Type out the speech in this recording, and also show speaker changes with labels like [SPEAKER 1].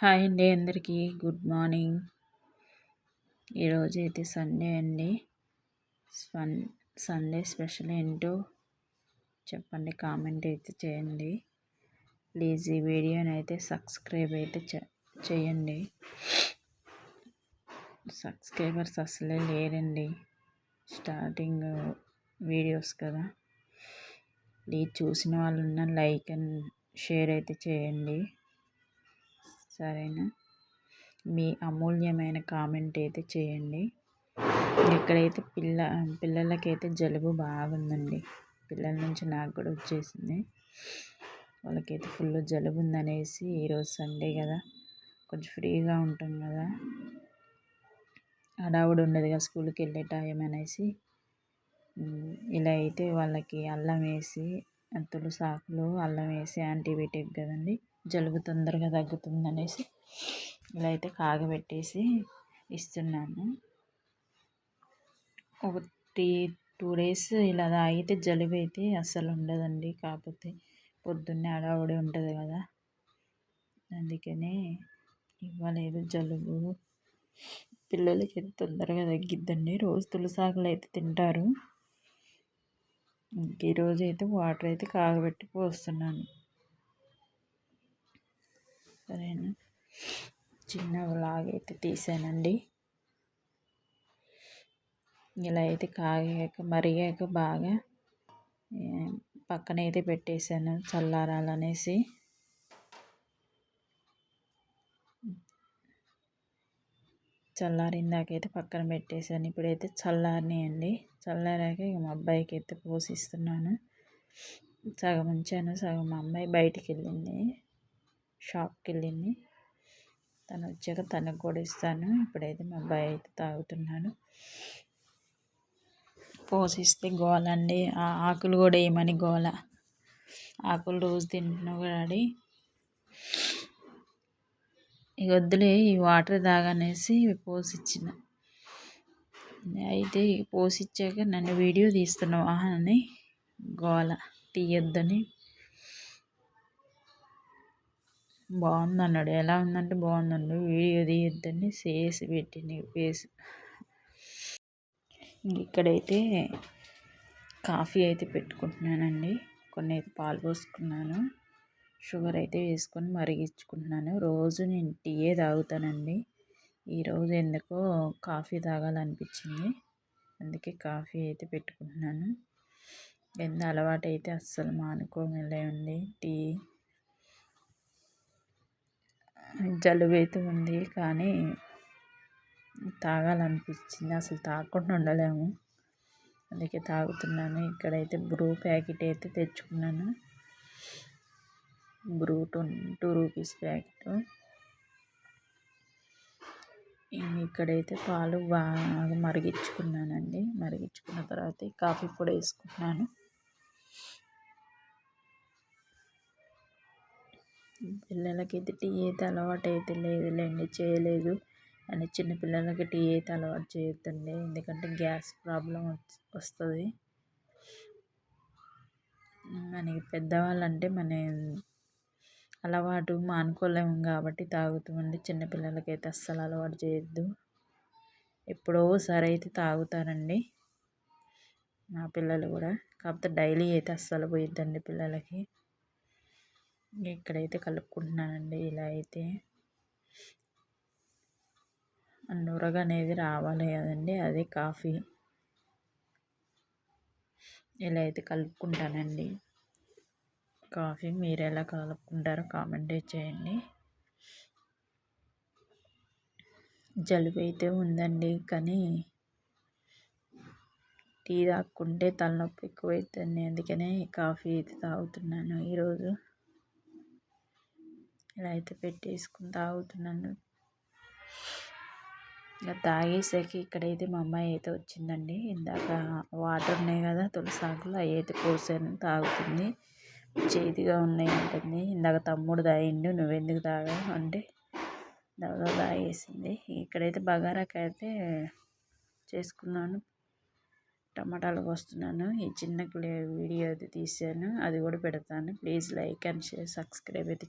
[SPEAKER 1] Hi అండి అందరికీ. Good morning. ఈరోజు అయితే సండే అండి. సన్ సండే స్పెషల్ ఏంటో చెప్పండి కామెంట్ అయితే చేయండి. ప్లీజ్ ఈ వీడియోని అయితే సబ్స్క్రైబ్ అయితే చేయండి. సబ్స్క్రైబర్స్ అసలే లేరండి. స్టార్టింగ్ వీడియోస్ కదా. ప్లీజ్ చూసిన వాళ్ళు ఉన్న లైక్ అండ్ షేర్ అయితే చేయండి. సరేనా? మీ అమూల్యమైన కామెంట్ అయితే చేయండి. ఇక్కడైతే పిల్ల పిల్లలకైతే జలుబు బాగుందండి. పిల్లల నుంచి నాకు కూడా వచ్చేసింది. వాళ్ళకైతే ఫుల్ జలుబు ఉందనేసి ఈరోజు సండే కదా. కొంచెం ఫ్రీగా ఉంటాం కదా. హడావుడు ఉండదు కదా స్కూల్కి వెళ్ళే టైం అనేసి. ఇలా అయితే వాళ్ళకి అల్లం వేసి తులసాకులు అల్లం వేసి యాంటీబయాటిక్ కదండి. జలుబు తొందరగా తగ్గుతుంది అనేసి ఇలా అయితే కాగబెట్టేసి ఇస్తున్నాను. ఒక టీ టూ డేస్ ఇలా తాగితే జలుబు అయితే అస్సలు ఉండదండి. కాకపోతే పొద్దున్నే అడావుడి ఉంటుంది కదా. అందుకనే ఇవ్వలేదు జలుబు. పిల్లలకి అయితే తొందరగా తగ్గిద్దండి. రోజు తులసాకులు అయితే తింటారు. ఈరోజు అయితే వాటర్ అయితే కాగబెట్టి పోస్తున్నాను. సరేనా? చిన్న వ్లాగ్ అయితే తీసానండి. ఇలా అయితే కాగాక మరిగాక బాగా పక్కన అయితే పెట్టేశాను చల్లారాలనేసి. చల్లారిందాకైతే పక్కన పెట్టేశాను. ఇప్పుడైతే చల్లారినాయండి. చల్లారాక ఇక మా అబ్బాయికి అయితే పోసిస్తున్నాను. సగం ఉంచాను సగం మా అమ్మాయి బయటికి వెళ్ళింది షాప్కి వెళ్ళింది తను వచ్చాక తనకు కూడా ఇస్తాను. ఇప్పుడైతే మా అబ్బాయి అయితే తాగుతున్నాడు. పోసిస్తే గోల అండి ఆ ఆకులు కూడా వేయమని గోల. ఆకులు రోజు తింటున్నావు కూడా ఆడి ఇక వద్దులే ఈ వాటర్ తాగనేసి పోసిచ్చిన అయితే పోసిచ్చాక నన్ను వీడియో తీస్తున్నావు అని గోల తీయొద్దని బాగుంది అన్నాడు ఎలా ఉందంటే బాగుందండి వీడియో తీయొద్దని చేసి పెట్టింది. ఫేస్ ఇక్కడైతే కాఫీ అయితే పెట్టుకుంటున్నానండి. కొన్ని అయితే పాలు పోసుకున్నాను. షుగర్ అయితే వేసుకొని మరిగించుకుంటున్నాను. రోజు నేను టీయే తాగుతానండి. ఈరోజు ఎందుకో కాఫీ తాగాలనిపించింది. అందుకే కాఫీ అయితే పెట్టుకుంటున్నాను. ఎంత అలవాటు అయితే అస్సలు మానుకోలేండి టీ. జలుబు అయితే ఉంది కానీ తాగాలనిపించింది. అసలు తాగకుండా ఉండలేము. అందుకే తాగుతున్నాను. ఇక్కడైతే బ్రూ ప్యాకెట్ అయితే తెచ్చుకున్నాను. Bru two two rupees packet. ఇక్కడైతే పాలు బాగా మరిగించుకున్నానండి. మరిగించుకున్న తర్వాత కాఫీ పొడి వేసుకున్నాను పిల్లలకైతే టీ అయితే అలవాటు అయితే లేదులేండి చేయలేదు. అని చిన్నపిల్లలకి టీ అయితే అలవాటు చేయొద్దండి. ఎందుకంటే గ్యాస్ ప్రాబ్లం వస్తుంది. మనకి పెద్దవాళ్ళు అంటే మన అలవాటు మానుకోలేము కాబట్టి తాగుతామండి. అయితే అస్సలు అలవాటు చేయొద్దు. ఎప్పుడో ఒకసారి అయితే తాగుతారండి మా పిల్లలు కూడా. కాకపోతే డైలీ అయితే అస్సలు పోయిద్దండి పిల్లలకి. ఇక్కడైతే కలుపుకుంటున్నానండి. ఇలా అయితే నురగ అనేది రావాలి కదండి. అదే కాఫీ. ఇలా అయితే కలుపుకుంటానండి. కాఫీ మీరు ఎలా కలుపుకుంటారో కామెంట్ చేయండి. జలుబు అయితే ఉందండి కానీ టీ తాక్కుంటే తలనొప్పి ఎక్కువైతుంది. అందుకనే కాఫీ అయితే తాగుతున్నాను ఈరోజు. ఇలా అయితే పెట్టేసుకుని తాగుతున్నాను. ఇంకా తాగేసాక ఇక్కడైతే మా అమ్మాయి అయితే వచ్చిందండి. ఇందాక వాటర్ ఉన్నాయి కదా తులసాకులు అవి అయితే పోసాను తాగుతుంది. చేతిగా ఉన్నాయి ఉంటుంది ఇందాక తమ్ముడు తాగిండు నువ్వెందుకు తాగావు అంటే దాదాపు తాగేసింది. ఇక్కడైతే బగారాకైతే చేసుకున్నాను. టమాటాలు వస్తున్నాను ఈ చిన్న వీడియో అయితే తీసాను అది కూడా పెడతాను. Please like and share subscribe అయితే